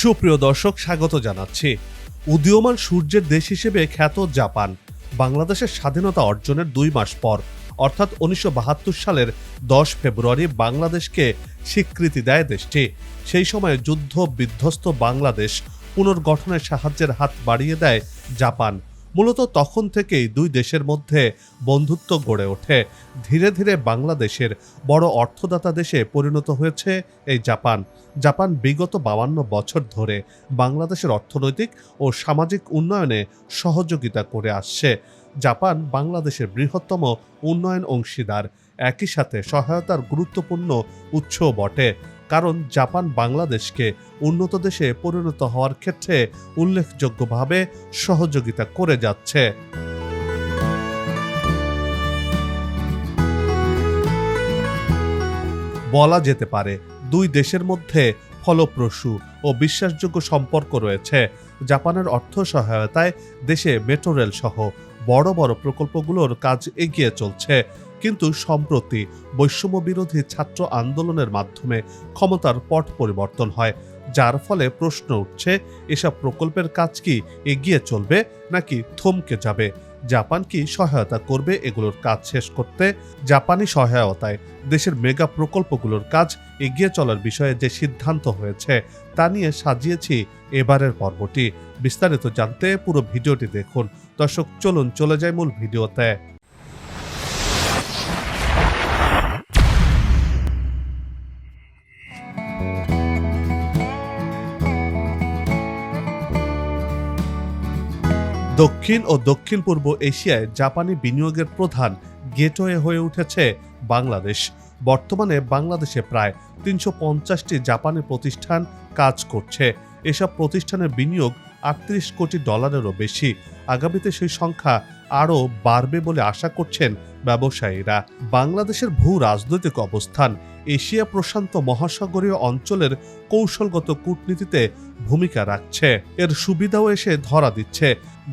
সুপ্রিয় দর্শক, স্বাগত জানাচ্ছি। উদীয়মান সূর্যের দেশ হিসেবে খ্যাত জাপান, বাংলাদেশের স্বাধীনতা অর্জনের দুই মাস পর, অর্থাৎ উনিশশো বাহাত্তর সালের দশ ফেব্রুয়ারি বাংলাদেশকে স্বীকৃতি দেয় দেশটি। সেই সময় যুদ্ধ বিধ্বস্ত বাংলাদেশ পুনর্গঠনের সাহায্যের হাত বাড়িয়ে দেয় জাপান। মূলত তখন থেকেই দুই দেশের মধ্যে বন্ধুত্ব গড়ে ওঠে। ধীরে ধীরে বাংলাদেশের বড় অর্থদাতা দেশে পরিণত হয়েছে এই জাপান। জাপান বিগত বাউান্ন বছর ধরে বাংলাদেশের অর্থনৈতিক ও সামাজিক উন্নয়নে সহযোগিতা করে আসছে। জাপান বাংলাদেশের বৃহত্তম উন্নয়ন অংশীদার। একই সাথে সহায়তার গুরুত্বপূর্ণ উৎসও বটে। কারণ জাপান বাংলাদেশকে উন্নত দেশে পরিণত হওয়ার ক্ষেত্রে উল্লেখযোগ্যভাবে সহযোগিতা করে যাচ্ছে। বলা যেতে পারে, দুই দেশের মধ্যে ফলপ্রসূ ও বিশ্বাসযোগ্য সম্পর্ক রয়েছে। জাপানের অর্থ সহায়তায় দেশে মেট্রো রেল সহ বড় বড় প্রকল্পগুলোর কাজ এগিয়ে চলছে। কিন্তু সম্প্রতি বৈষম্য বিরোধী ছাত্র আন্দোলনের মাধ্যমে ক্ষমতার পট পরিবর্তন হয়, যার ফলে প্রশ্ন উঠছে, এসব প্রকল্পের কাজ কি এগিয়ে চলবে নাকি থমকে যাবে? জাপান কি সহায়তা করবে এগুলোর কাজ শেষ করতে? জাপানি সহায়তায় দেশের মেগা প্রকল্পগুলোর কাজ এগিয়ে চলার বিষয়ে যে সিদ্ধান্ত হয়েছে, তা নিয়ে সাজিয়েছি এবারের পর্বটি। বিস্তারিত জানতে পুরো ভিডিওটি দেখুন। দর্শক, চলুন চলে যায় মূল ভিডিওতে। দক্ষিণ ও দক্ষিণ পূর্ব এশিয়ায় জাপানি বিনিয়োগের প্রধান গেটওয়ে হয়ে উঠেছে বাংলাদেশ। বর্তমানে বাংলাদেশে প্রায় তিনশো পঞ্চাশটি জাপানি প্রতিষ্ঠান কাজ করছে। এসব প্রতিষ্ঠানের বিনিয়োগ আটত্রিশ কোটি ডলারেরও বেশি। আগামীতে সেই সংখ্যা আরও বাড়বে বলে আশা করছেন ব্যবসায়ীরা। বাংলাদেশের ভূ রাজনৈতিক অবস্থান, এশিয়া প্রশান্ত মহাসাগরীয় অঞ্চলের কৌশলগত কূটনীতিতে ভূমিকা রাখছে। এর সুবিধাও এসে ধরা দিচ্ছে।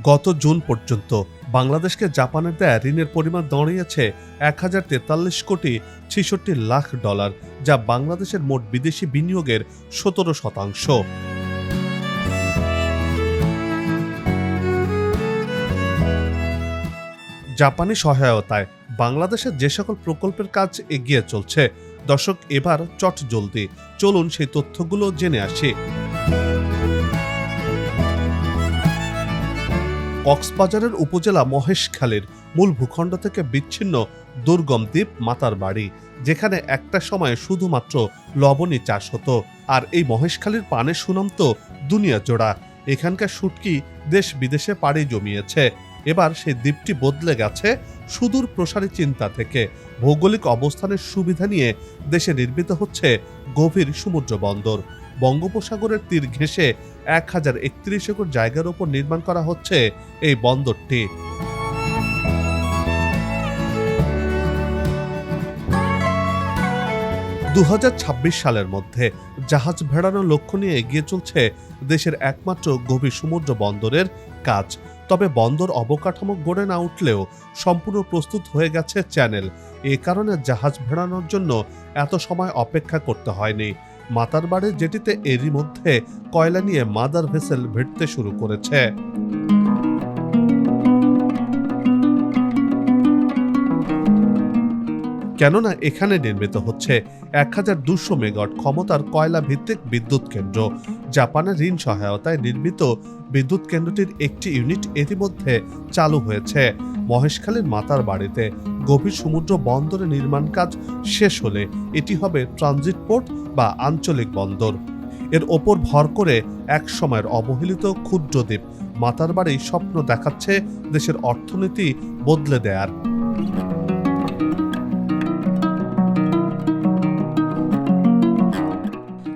গত জুন পর্যন্ত বাংলাদেশকে জাপানের দেয়া ঋণের পরিমাণ দাঁড়িয়েছে এক হাজার তেতাল্লিশ কোটি ছেষট্টি লাখ ডলার, যা বাংলাদেশের মোট বিদেশি বিনিয়োগের সতেরো শতাংশ। জাপানি সহায়তায় বাংলাদেশের যে সকল প্রকল্পের কাজ এগিয়ে চলছে। দর্শক, এবার চট জলদি। চলুন সেই তথ্যগুলো জেনে আসি। কক্সবাজারের উপজেলা মহেশখালীর মূল ভূখণ্ড থেকে বিচ্ছিন্ন দুর্গম দ্বীপ মাতার বাড়ি, যেখানে একটা সময় শুধুমাত্র লবণী চাষ হতো। আর এই মহেশখালীর পানের সুনাম তো দুনিয়া জোড়া এখানকার শুটকি দেশ বিদেশে পাড়ি জমিয়েছে। এবার সেই দ্বীপটি বদলে গেছে সুদূর প্রসারী চিন্তা থেকে। ভৌগোলিক অবস্থানের সুবিধা নিয়ে দেশে নির্মিত হচ্ছে গভীর সমুদ্র বন্দর। বঙ্গোপসাগরের তীর ঘেঁষে এক হাজার একত্রিশ একর জায়গার উপর নির্মাণ করা হচ্ছে এই বন্দরটি। দু হাজার ছাব্বিশ সালের মধ্যে জাহাজ ভেড়ানোর লক্ষ্য নিয়ে এগিয়ে চলছে দেশের একমাত্র গভীর সমুদ্র বন্দরের কাজ। তবে বন্দর অবকাঠামো গড়ে না উঠলেও সম্পূর্ণ প্রস্তুত হয়ে গেছে চ্যানেল। এ কারণে জাহাজ ভেড়ানোর জন্য এত সময় অপেক্ষা করতে হয়নি। মাতার বাড়ির জেটিতে এরই মধ্যে কয়লা নিয়ে মাদার ভেসেল ভিড়তে শুরু করেছে। কেননা এখানে নির্মিত হচ্ছে এক হাজার দুশো মেগাওয়াট ক্ষমতার কয়লা ভিত্তিক বিদ্যুৎ কেন্দ্র। জাপানের ঋণ সহায়তায় নির্মিত বিদ্যুৎ কেন্দ্রটির একটি ইউনিট ইতিমধ্যে চালু হয়েছে। মহেশখালীর মাতার বাড়িতে গভীর সমুদ্র বন্দরে নির্মাণ কাজ শেষ হলে এটি হবে ট্রানজিট পোর্ট বা আঞ্চলিক বন্দর। এর ওপর ভর করে এক সময়ের অবহেলিত ক্ষুদ্র দ্বীপ মাতার বাড়ি স্বপ্ন দেখাচ্ছে দেশের অর্থনীতি বদলে দেয়ার।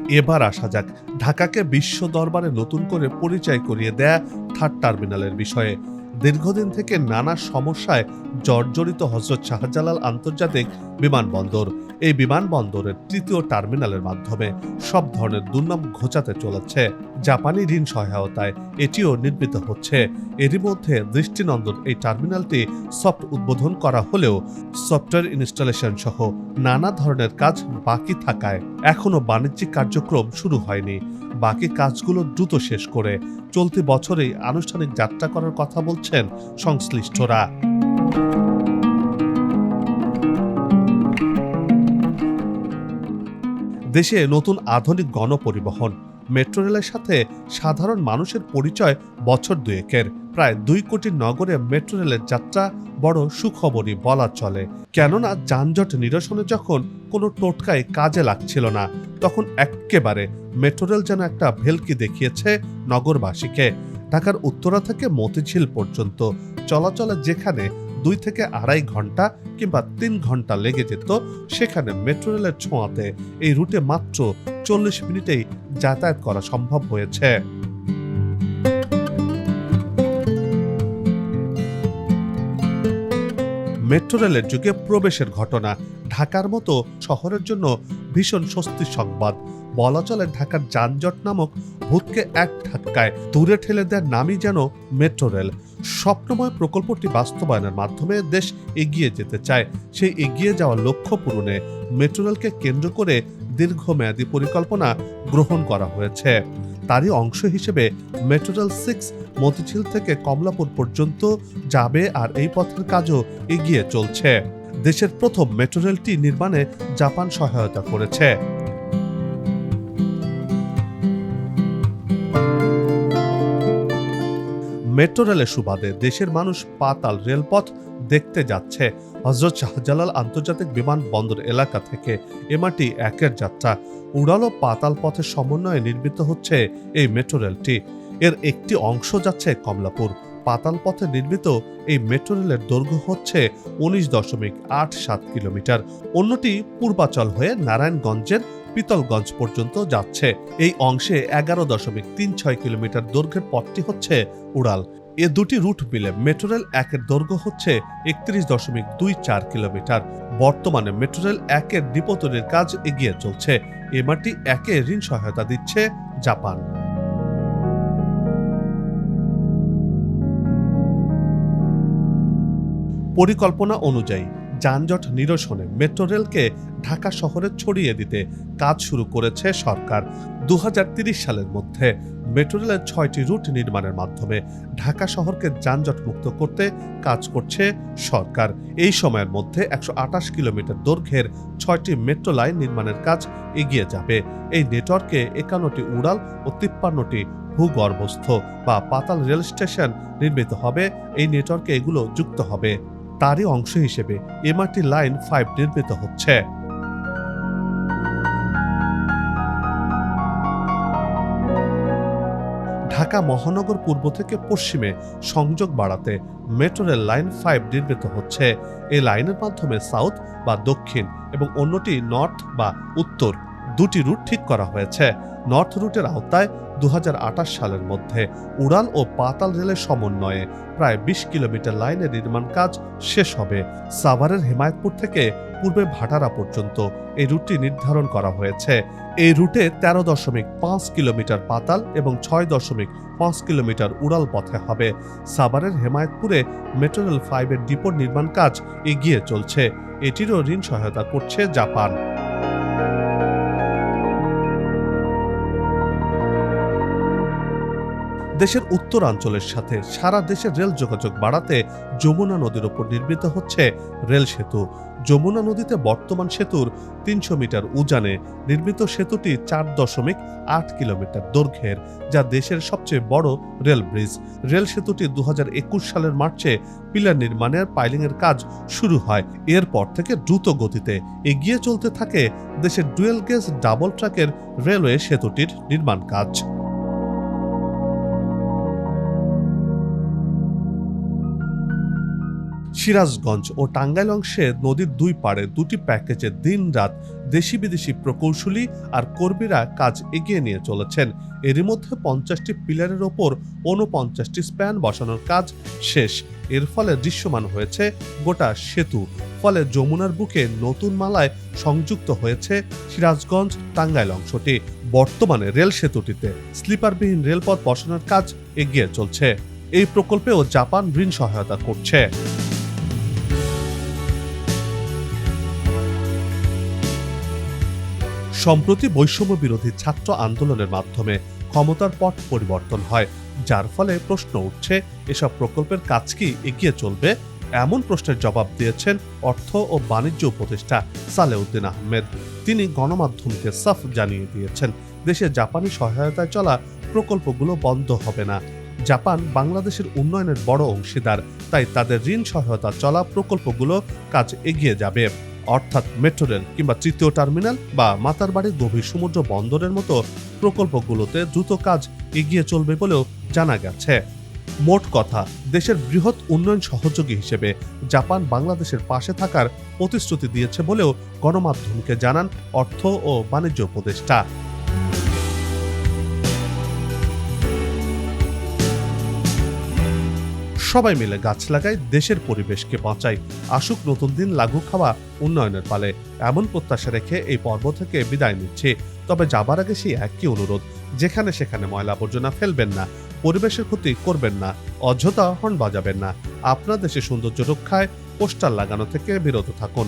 এবার আসা যাক। ঢাকাকে বিশ্ব দরবারে নতুন করে পরিচয় করিয়ে দেয়া থার্ড টার্মিনালের বিষয়ে। দীর্ঘদিন থেকে নানা সমস্যায় জর্জরিত হজরত শাহজালাল আন্তর্জাতিক বিমানবন্দর। এই বিমানবন্দরের তৃতীয় টার্মিনালের মাধ্যমে সব ধরনের দুর্নাম ঘোচাতে চলেছে। জাপানি ঋণ সহায়তায় এটিও নির্মিত হচ্ছে। এরই মধ্যে দৃষ্টিনন্দন এই টার্মিনালটি সফট উদ্বোধন করা হলেও সফটওয়্যার ইনস্টলেশন সহ নানা ধরনের কাজ বাকি থাকায় এখনও বাণিজ্যিক কার্যক্রম শুরু হয়নি। বাকি কাজগুলো দ্রুত শেষ করে চলতি বছরে আনুষ্ঠানিক যাত্রা করার কথা বলছেন সংশ্লিষ্টরা। দেশে নতুন আধুনিক গণপরিবহন, মেট্রো রেলের সাথে সাধারণ মানুষের পরিচয় বছর দুয়েকের। প্রায় দুই কোটি নগরে মেট্রো রেলের যাত্রা বড় সুখবরই বলা চলে। কেননা যানজট নিরসনে যখন কোনো টোটকাই কাজে লাগছিল না, তখন এক্কেবারে মেট্রো রেল যেন একটা ভেলকি দেখিয়েছে নগরবাসীকে। ঢাকার উত্তরা থেকে মতিঝিল পর্যন্ত চলাচলে যেখানে দুই থেকে আড়াই ঘণ্টা কিংবা তিন ঘণ্টা লেগে যেত, সেখানে মেট্রো রেলের ছোঁয়াতে এই রুটে মাত্র চল্লিশ মিনিটেই যাতায়াত করা সম্ভব হয়েছে। মেট্রো রেলের যুগে প্রবেশের ঘটনা। ঢাকার মতো শহরের জন্য ভীষণ স্বস্তির সংবাদ। বলা চলে ঢাকার যানজট নামক ভূতকে এক ধাক্কায় দূরে ঠেলে দেওয়ার নামই যেন মেট্রো রেল। স্বপ্নময় প্রকল্পটি বাস্তবায়নের মাধ্যমে দেশ এগিয়ে যেতে চায়। সেই এগিয়ে যাওয়ার লক্ষ্য পূরণে মেট্রো রেলকে কেন্দ্র করে দীর্ঘমেয়াদী পরিকল্পনা গ্রহণ করা হয়েছে। তারই অংশ হিসেবে মেট্রো রেল সিক্স মতিঝিল থেকে কমলাপুর পর্যন্ত যাবে আর এই পথের কাজও এগিয়ে চলছে। দেশের প্রথম মেট্রো রেলটি নির্মাণে জাপান সহায়তা করেছে। মেট্রো রেলের সুবাদে দেশের মানুষ পাতাল রেলপথ দেখতে যাচ্ছে। হজরত শাহজালাল আন্তর্জাতিক বিমানবন্দর এলাকা থেকে এমআরটি একের যাত্রা। উড়াল ও পাতাল পথের সমন্বয়ে নির্মিত হচ্ছে এই মেট্রো রেলটি। এর একটি অংশ যাচ্ছে কমলাপুর। পাতাল পথে নির্মিত এই মেট্রো রেলের দৈর্ঘ্য হচ্ছে উনিশ দশমিক আট সাত কিলোমিটার। অন্যটি পূর্বাচল হয়ে নারায়ণগঞ্জের পিতলগঞ্জ পর্যন্ত যাচ্ছে। এই অংশে এগারো দশমিক তিন ছয় কিলোমিটার দৈর্ঘ্যের পথটি হচ্ছে উড়াল। এ দুটি রুট মিলে মেট্রো রেল একের দৈর্ঘ্য হচ্ছে একত্রিশ দশমিক দুই চার কিলোমিটার। বর্তমানে মেট্রো রেল একের ডিপো কাজ এগিয়ে চলছে। এমআরটি একে ঋণ সহায়তা দিচ্ছে জাপান। পরিকল্পনা অনুযায়ী যানজট নিরসনে মেট্রো রেলকে ঢাকা শহরে ছড়িয়ে দিতে কাজ শুরু করেছে সরকার। দু সালের মধ্যে মেট্রো রেলের ছয়টি রুট নির্মাণের মাধ্যমে ঢাকা শহরকে যানজট মুক্ত করতে কাজ করছে সরকার। এই সময়ের মধ্যে একশো আটাশ কিলোমিটার দৈর্ঘ্যের ছয়টি মেট্রো লাইন নির্মাণের কাজ এগিয়ে যাবে। এই নেটওয়ার্কে একান্নটি উড়াল ও তিপ্পান্নটি ভূগর্ভস্থ বা পাতাল রেল স্টেশন নির্মিত হবে। এই নেটওয়ার্কে এগুলো যুক্ত হবে। তারই অংশ হিসেবে এমআরটি লাইন ফাইভ নির্মিত হচ্ছে। ঢাকা মহানগর পূর্ব থেকে পশ্চিমে সংযোগ বাড়াতে মেট্রো রেল লাইন ফাইভ নির্মিত হচ্ছে। এই লাইনের মাধ্যমে সাউথ বা দক্ষিণ এবং অন্যটি নর্থ বা উত্তর দুটি রুট ঠিক করা হয়েছে। নর্থ রুটের আওতায় দুহাজার আঠাশ সালের মধ্যে উড়াল ও পাতাল রেলের সমন্বয়ে প্রায় বিশ কিলোমিটার লাইনের নির্মাণ কাজ শেষ হবে। সাভারের হেমায়তপুর থেকে পূর্বে ভাটারা পর্যন্ত এই রুটটি নির্ধারণ করা হয়েছে। এই রুটে তেরো দশমিক পাঁচ কিলোমিটার পাতাল এবং ছয় দশমিক পাঁচ কিলোমিটার উড়াল পথে হবে। সাভারের হেমায়তপুরে মেট্রো রেল ফাইভের ডিপোর নির্মাণ কাজ এগিয়ে চলছে। এটিরও ঋণ সহায়তা করছে জাপান। দেশের উত্তরাঞ্চলের সাথে সারা দেশের রেল যোগাযোগ বাড়াতে যমুনা নদীর উপর নির্মিত হচ্ছে রেল সেতু। যমুনা নদীতে বর্তমান সেতুর তিনশো মিটার উজানে নির্মিত সেতুটি চার দশমিক আট কিলোমিটার দৈর্ঘ্যের, যা দেশের সবচেয়ে বড় রেল ব্রিজ। রেল সেতুটি দু হাজার একুশ সালের মার্চে পিলার নির্মাণের পাইলিংয়ের কাজ শুরু হয়। এরপর থেকে দ্রুত গতিতে এগিয়ে চলতে থাকে দেশের ডুয়েল গেজ ডাবল ট্র্যাকের রেলওয়ে সেতুটির নির্মাণ কাজ। সিরাজগঞ্জ ও টাঙ্গাইল অংশে নদীর দুই পাড়ে দুটি প্যাকেজে দিন রাত দেশি বিদেশি প্রকৌশলী আর কর্মীরা কাজ এগিয়ে নিয়ে চলেছেন। এরই মধ্যে পঞ্চাশটি পিলারের ওপর ঊনপঞ্চাশটি স্প্যান বসানোর কাজ শেষ। এর ফলে দৃশ্যমান হয়েছে গোটা সেতু। ফলে যমুনার বুকে নতুন মালায় সংযুক্ত হয়েছে সিরাজগঞ্জ টাঙ্গাইল অংশটি বর্তমানে রেল সেতুটিতে স্লিপারবিহীন রেলপথ বসানোর কাজ এগিয়ে চলছে। এই প্রকল্পেও জাপান ঋণ সহায়তা করছে। সম্প্রতি বৈষম্য বিরোধী ছাত্র আন্দোলনের মাধ্যমে ক্ষমতার পট পরিবর্তন হয়, যার ফলে প্রশ্ন উঠছে, এসব প্রকল্পের কাজ কি এগিয়ে চলবে? এমন প্রশ্নের জবাব দিয়েছেন অর্থ ও বাণিজ্য উপদেষ্টা সালেউদ্দিন আহমেদ। তিনি গণমাধ্যমকে সাফ জানিয়ে দিয়েছেন, দেশে জাপানি সহায়তায় চলা প্রকল্পগুলো বন্ধ হবে না। জাপান বাংলাদেশের উন্নয়নের বড় অংশীদার, তাই তাদের ঋণ সহায়তা চলা প্রকল্পগুলো কাজ এগিয়ে যাবে। অর্থাৎ মেট্রো রেল কিংবা তৃতীয় টার্মিনাল বা মাতারবাড়ির গভীর সমুদ্র বন্দরের মতো প্রকল্পগুলোতে দ্রুত কাজ এগিয়ে চলবে বলেও জানা গেছে। মোট কথা, দেশের বৃহৎ উন্নয়ন সহযোগী হিসেবে জাপান বাংলাদেশের পাশে থাকার প্রতিশ্রুতি দিয়েছে বলেও গণমাধ্যমকে জানান অর্থ ও বাণিজ্য উপদেষ্টা। সবাই মিলে গাছ লাগাই দেশের পরিবেশকে বাঁচাই আসুক নতুন দিন লাঘু খাওয়া উন্নয়নের পালে। এমন প্রত্যাশা রেখে এই পর্ব থেকে বিদায় নিচ্ছে। তবে যাবার আগে সেই একই অনুরোধ, যেখানে সেখানে ময়লা আবর্জনা ফেলবেন না, পরিবেশের ক্ষতি করবেন না, অযথা হর্ন বাজাবেন না। আপনার দেশে সৌন্দর্য রক্ষায় পোস্টার লাগানো থেকে বিরত থাকুন।